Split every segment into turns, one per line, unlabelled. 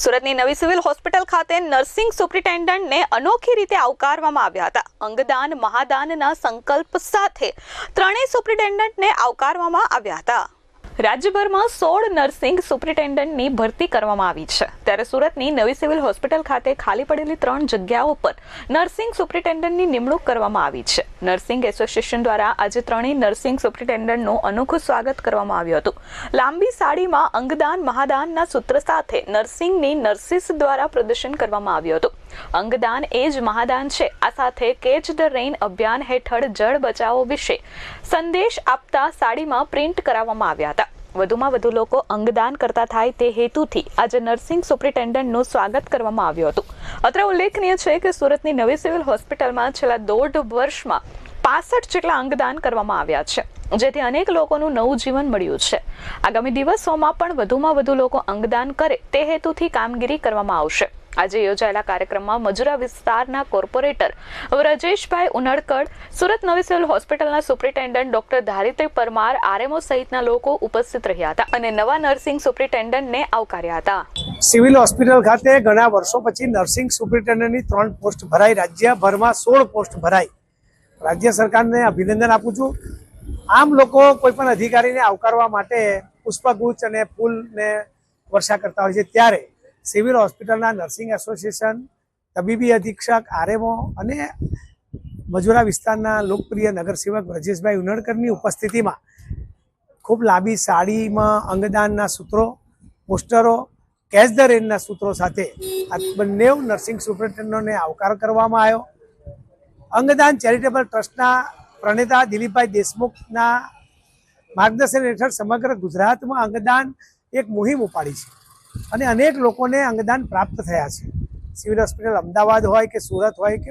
સુરતની નવી civil hospital ખાતે નર્સિંગ સુપ્રિન્ટેન્ડન્ટને અનોખી રીતે આવકારવામાં આવ્યા હતા. અંગદાન, મહાદાનના સંકલ્પ સાથે ત્રણેય સુપ્રિન્ટેન્ડન્ટને આવકારવામાં આવ્યા હતા. રાજ્યભરમાં સોળ નર્સિંગ સુપ્રિન્ટેન્ડન્ટની ભરતી કરવામાં આવી છે. ત્યારે સુરતની નવી સિવિલ હોસ્પિટલ ખાતે ખાલી પડેલી ત્રણ જગ્યાઓ પર નર્સિંગ સુપ્રિન્ટેન્ડન્ટની નિમણૂક કરવામાં આવી છે. નર્સિંગ એસોસિએશન દ્વારા આજે ત્રણેય નર્સિંગ સુપ્રિન્ટેન્ડન્ટનું અનોખું સ્વાગત કરવામાં આવ્યું હતું. લાંબી સાડીમાં અંગદાન, મહાદાનના સૂત્ર સાથે નર્સિંગની નર્સિસ દ્વારા પ્રદર્શન કરવામાં આવ્યું હતું. અંગદાન એ જ મહાદાન છે. આ સાથે કેચ ધ રેઇન અભિયાન હેઠળ જળ બચાવો વિશે સંદેશ આપતા સાડીમાં પ્રિન્ટ કરાવવામાં આવ્યા હતા. વધુમાં વધુ લોકો અંગદાન કરતા થાય તે હેતુથી આજે નર્સિંગ સુપ્રિન્ટેન્ડન્ટનું સ્વાગત કરવામાં આવ્યું હતું. અત્રે ઉલ્લેખનીય છે કે સુરતની નવી સિવિલ હોસ્પિટલમાં છેલ્લા દોઢ વર્ષમાં પાસઠ જેટલા અંગદાન કરવામાં આવ્યા છે, જેથી અનેક લોકોનું નવું જીવન મળ્યું છે. આગામી દિવસોમાં પણ વધુમાં વધુ લોકો અંગદાન કરે તે હેતુથી કામગીરી કરવામાં આવશે. આજે યોજાયેલા કાર્યક્રમમાં મજુરા વિસ્તારના કોર્પોરેટર વ્રજેશભાઈ ઉનડકડ, સુરત નવી સિવિલ હોસ્પિટલના superintendent doctor Dharitri Parmar, RMO સહિતના લોકો ઉપસ્થિત રહ્યા હતા અને નવા નર્સિંગ સુપ્રિન્ટેન્ડન્ટને આવકાર્યા હતા.
સિવિલ હોસ્પિટલ ખાતે ઘણા વર્ષો પછી નર્સિંગ સુપ્રિન્ટેન્ડન્ટની ત્રણ પોસ્ટ ભરાઈ, રાજ્યભરમાં સોળ પોસ્ટ ભરાઈ. રાજ્ય સરકારને અભિનંદન આપું છું. આમ લોકો કોઈ પણ અધિકારીને આવકારવા માટે પુષ્પગુચ્છ અને ફૂલને વર્ષા કરતા હોય છે. ત્યારે સિવિલ હોસ્પિટલના નર્સિંગ એસોસિએશન, તબીબી અધિક્ષક, આરએમઓ અને મજુરા વિસ્તારના લોકપ્રિય નગરસેવક બ્રજેશભાઈ ઉનડકરની ઉપસ્થિતિમાં ખૂબ લાંબી સાડીમાં અંગદાનના સૂત્રો, પોસ્ટરો, કેચ ધ રેનના સૂત્રો સાથે આ બંને નર્સિંગ સુપ્રિન્ટેન્ડન્ટને આવકાર કરવામાં આવ્યો. અંગદાન ચેરિટેબલ ટ્રસ્ટના પ્રણેતા દિલીપભાઈ દેશમુખના માર્ગદર્શન હેઠળ સમગ્ર ગુજરાતમાં અંગદાન એક મુહિમ ઉપાડી છે. અને અનેક લોકોને અંગદાન પ્રાપ્ત થયા છે. સિવિલ હોસ્પિટલ અમદાવાદ હોય કે સુરત હોય કે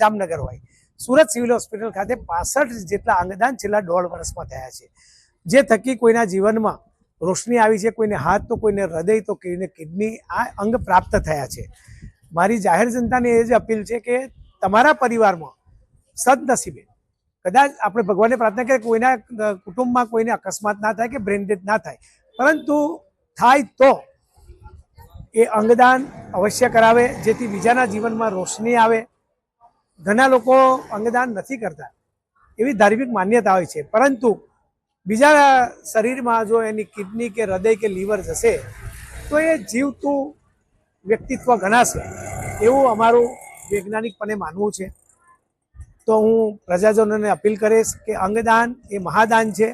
જામનગર હોય. સુરત સિવિલ હોસ્પિટલ ખાતે પાસઠ જેટલા અંગદાન છેલ્લા દોઢ વર્ષમાં થયા છે. જે થકી કોઈના જીવનમાં રોશની આવી છે, કોઈને હાથ તો, કોઈને હૃદય તો, કોઈને કિડની, આ અંગ પ્રાપ્ત થયા છે. મારી જાહેર જનતાને એ જ અપીલ છે કે તમારા પરિવારમાં સદનસીબે. કદાચ આપણે ભગવાનને પ્રાર્થના કરીએ કોઈના કુટુંબમાં કોઈને અકસ્માત ના થાય કે બ્રેન ના થાય. પરંતુ થાય તો એ અંગદાન અવશ્ય કરાવે, જેથી બીજાના જીવનમાં રોશની આવે. ઘણા લોકો અંગદાન નથી કરતા. એવી ધાર્મિક માન્યતા હોય છે. પરંતુ બીજા શરીરમાં જો એની કિડની કે હૃદય કે લીવર જશે, તો એ જીવતું વ્યક્તિત્વ ગણાશે. એવું અમારું વૈજ્ઞાનિકપણે માનવું છે. તો હું પ્રજાજનોને અપીલ કરીશ કે અંગદાન એ મહાદાન છે.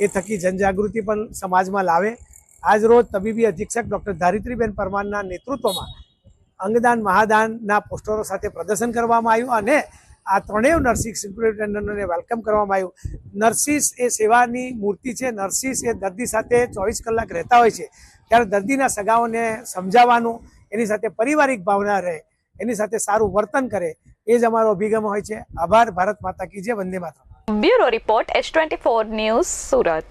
એ થકી જનજાગૃતિ પણ સમાજમાં લાવે. આજ રોજ તબીબી અધિક્ષક ડૉક્ટર ધારિત્રીબેન પરમારના નેતૃત્વમાં અંગદાન મહાદાનના પોસ્ટરો સાથે પ્રદર્શન કરવામાં આવ્યું અને આ ત્રણેય નર્સિંગ સુપ્રિન્ટેન્ડન્ટોને વેલકમ કરવામાં આવ્યું. નર્સિસ એ સેવાની મૂર્તિ છે. નર્સિસ એ દર્દી સાથે ચોવીસ કલાક રહેતા હોય છે. ત્યારે દર્દીના સગાઓને સમજાવવાનું, એની સાથે પારિવારિક ભાવના રહે, એની સાથે સારું વર્તન કરે એ જ અમારો અભિગમ હોય છે. આભાર, ભારત માતા કી જય, વંદે માતા
bureau report, S twenty four news Surat.